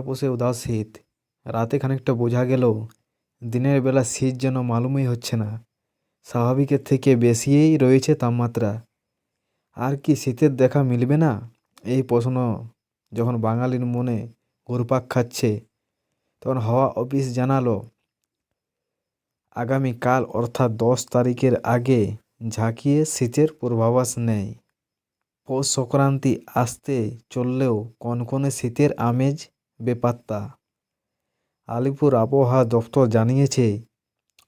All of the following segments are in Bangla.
আপোষে উদাস শীত রাতে খানিকটা বোঝা গেলেও দিনের বেলা শীত যেন মালুমই হচ্ছে না। স্বাভাবিকের থেকে বেশিই রয়েছে তাপমাত্রা। আর কি শীতের দেখা মিলবে না? এই প্রশ্ন যখন বাঙালির মনে ঘুরপাক খাচ্ছে, তখন হাওয়া অফিস জানালো আগামীকাল অর্থাৎ দশ তারিখের আগে ঝাঁকিয়ে শীতের পূর্বাভাস নেয় পৌষ সংক্রান্তি আসতে চললেও কনকনে শীতের আমেজ বেপাত্তা। আলিপুর আবহাওয়া দপ্তর জানিয়েছে,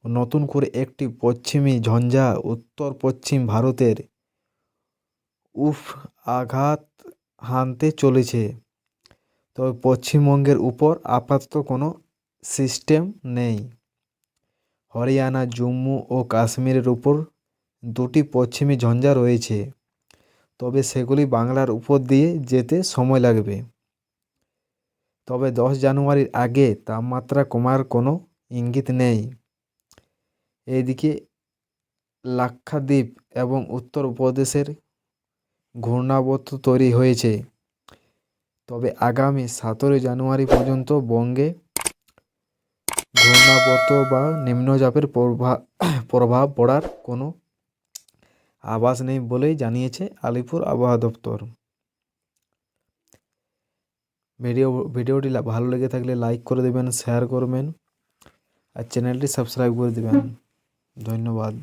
নতুন করে একটি পশ্চিমী ঝঞ্ঝা উত্তর পশ্চিম ভারতের উফ আঘাত হানতে চলেছে। তবে পশ্চিমবঙ্গের উপর আপাতত কোনো সিস্টেম নেই। হরিয়ানা, জম্মু ও কাশ্মীরের উপর দুটি পশ্চিমী ঝঞ্ঝা রয়েছে। তবে সেগুলি বাংলার উপর দিয়ে যেতে সময় লাগবে। তবে দশ জানুয়ারির আগে তাপমাত্রা কমার কোনো ইঙ্গিত নেই। এদিকে লাক্ষাদ্বীপ এবং উত্তর উপদেশের ঘূর্ণাবর্ত তৈরি হয়েছে। তবে আগামী সতেরোই জানুয়ারি পর্যন্ত বঙ্গে ঘূর্ণাবর্ত বা নিম্নচাপের প্রভাব প্রভাব পড়ার কোনো আভাস নেই বলেই জানিয়েছে আলিপুর আবহাওয়া দপ্তর। ভিডিও ভিডিওটি ভালো লেগে থাকলে লাইক করে দেবেন শেয়ার করবেন আর চ্যানেলটি সাবস্ক্রাইব করে দেবেন। ধন্যবাদ।